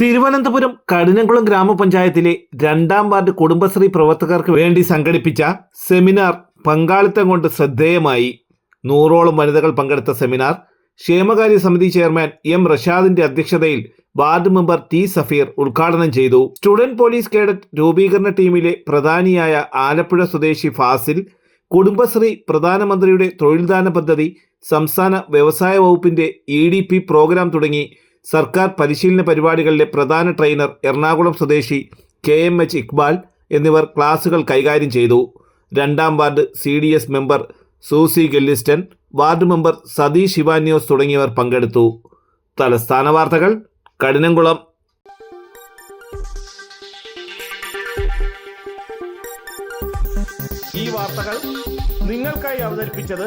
തിരുവനന്തപുരം കഠിനംകുളം ഗ്രാമപഞ്ചായത്തിലെ രണ്ടാം വാർഡ് കുടുംബശ്രീ പ്രവർത്തകർക്ക് വേണ്ടി സംഘടിപ്പിച്ച സെമിനാർ പങ്കാളിത്തം കൊണ്ട് ശ്രദ്ധേയമായി. നൂറോളം വനിതകൾ പങ്കെടുത്ത സെമിനാർ. ക്ഷേമകാര്യ സമിതി ചെയർമാൻ എം റഷാദിന്റെ അധ്യക്ഷതയിൽ വാർഡ് മെമ്പർ ടി സഫീർ ഉദ്ഘാടനം ചെയ്തു. സ്റ്റുഡന്റ് പോലീസ് കേഡറ്റ് രൂപീകരണ ടീമിലെ പ്രധാനിയായ ആലപ്പുഴ സ്വദേശി ഫാസിൽ കുടുംബശ്രീ പ്രധാനമന്ത്രിയുടെ തൊഴിൽദാന പദ്ധതി സംസ്ഥാന വ്യവസായ വകുപ്പിന്റെ ഇ പ്രോഗ്രാം തുടങ്ങി സർക്കാർ പരിശീലന പരിപാടികളിലെ പ്രധാന ട്രെയിനർ എറണാകുളം സ്വദേശി കെ എം എച്ച് ഇക്ബാൽ എന്നിവർ ക്ലാസുകൾ കൈകാര്യം ചെയ്തു. രണ്ടാം ward C D S member Susy Gelliston ward member Satheesh Shivanyos തുടങ്ങിയവർ പങ്കെടുത്തു. തലസ്ഥാന വാർത്തകൾ കഠിനംകുളം. ഈ വാർത്തകൾ നിങ്ങൾക്കായി അവതരിപ്പിച്ചത്